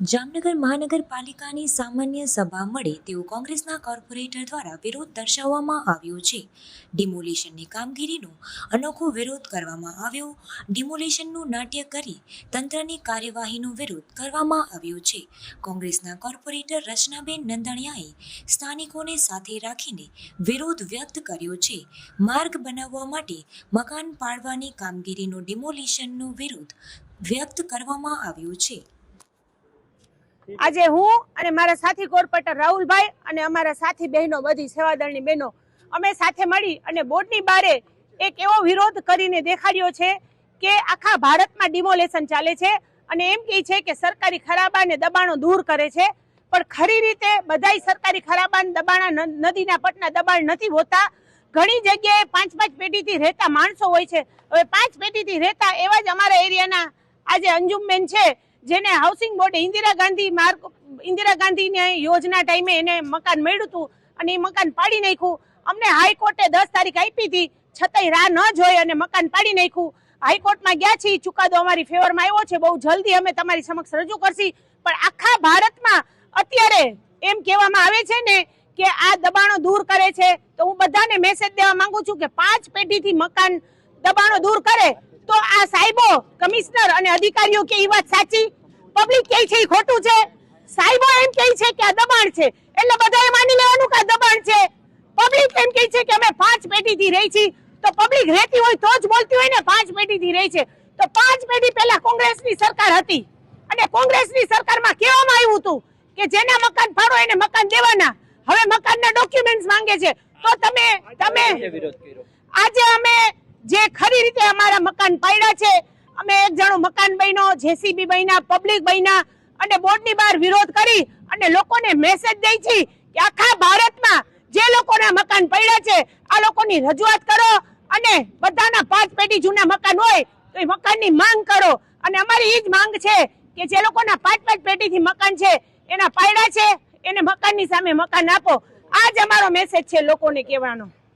જામનગર મહાનગરપાલિકાની સામાન્ય સભા મળે તેવો કોંગ્રેસના કોર્પોરેટર દ્વારા વિરોધ દર્શાવવામાં આવ્યો છે. ડિમોલિશનની કામગીરીનો અનોખો વિરોધ કરવામાં આવ્યો. ડિમોલિશનનું નાટ્ય કરી તંત્રની કાર્યવાહીનો વિરોધ કરવામાં આવ્યો છે. કોંગ્રેસના કોર્પોરેટર રચનાબેન નંદણિયાએ સ્થાનિકોને સાથે રાખીને વિરોધ વ્યક્ત કર્યો છે. માર્ગ બનાવવા માટે મકાન પાડવાની કામગીરીનો ડિમોલિશનનો વિરોધ વ્યક્ત કરવામાં આવ્યો છે. આજે હું અને મારા સાથી કોર્પોરેટર રાહુલભાઈ અને અમારા સાથી બહેનો, બધી સેવાદળની બહેનો, અમે સાથે મળી અને બોર્ડની બારે એક એવો વિરોધ કરીને દેખાડ્યો છે કે આખા ભારતમાં ડિમોલેશન ચાલે છે અને એમ કહે છે કે સરકારી ખરાબા અને દબાણો દૂર કરે છે. પણ ખરી રીતે બધાય સરકારી ખરાબા દબાણા નદીના પટના દબાણ નથી હોતા. ઘણી જગ્યાએ પાંચ પાંચ પેઢીથી રહેતા માણસો હોય છે. હવે પાંચ પેઢીથી રહેતા એવા જ અમારા એરિયાના આજે અંજુમબેન છે. જેને હાઉસિંગ બોર્ડે ઇન્દિરા ગાંધી માર્ગ, ઇન્દિરા ગાંધીની યોજના ટાઈમે એને મકાન મળ્યું હતું અને એ મકાન પાડી નાખ્યું. અમને હાઈકોર્ટે દસ તારીખ આપી હતી, છતાંય રાહ ન જોઈ અને મકાન પાડી નાખ્યું. હાઈકોર્ટમાં ગયા છીએ, ચુકાદો અમારી ફેવરમાં આવ્યો છે, બહુ જલ્દી અમે તમારી સમક્ષ રજૂ કરશી. પણ આખા ભારતમાં અત્યારે એમ કહેવામાં આવે છે ને કે આ દબાણો દૂર કરે છે, તો હું બધાને મેસેજ દેવા માંગુ છું કે પાંચ પેઢીથી મકાન દબાણો દૂર કરે. તો આ સાહેબો કમિશનર અને અધિકારીઓ કે એ વાત સાચી? પબ્લિક કહે છે એ ખોટું છે? સાહેબો એમ કહે છે કે આ દબાણ છે. એટલે બધાએ માની લેવાનું કે આ દબાણ છે. પબ્લિક એમ કહે છે કે અમે પાંચ પેઢીથી રહી છીએ. તો પબ્લિક રહેતી હોય તો જ બોલતી હોય ને પાંચ પેઢીથી રહી છે. તો પાંચ પેઢી પહેલા કોંગ્રેસની સરકાર હતી. અને કોંગ્રેસની સરકારમાં કહેવામાં આવ્યું હતું કે જેના મકાન ફાળો એને મકાન દેવાના. હવે મકાનના ડોક્યુમેન્ટ્સ માંગે છે. તો તમે તમે આજે અમે જે ખરી રીતે અમારા મકાન પાડ્યા છે. અમે એક જણો મકાન બન્યો, જેસીબી બન્યા, પબ્લિક બન્યા અને બોર્ડની બહાર વિરોધ કરી અને લોકોને મેસેજ દઈ છે કે આખા ભારતમાં જે લોકોના મકાન પડ્યા છે, આ લોકોની રજૂઆત કરો અને બધાના પાંચ પેઢી જૂના મકાન હોય તો એ મકાનની માંગ કરો. અને અમારી એ જ માંગ છે કે જે લોકોના પાંચ પાંચ પેઢીથી મકાન છે, એના પાયડા છે, એને મકાનની સામે મકાન આપો. આ જ અમારો મેસેજ છે લોકોને કહેવાનો.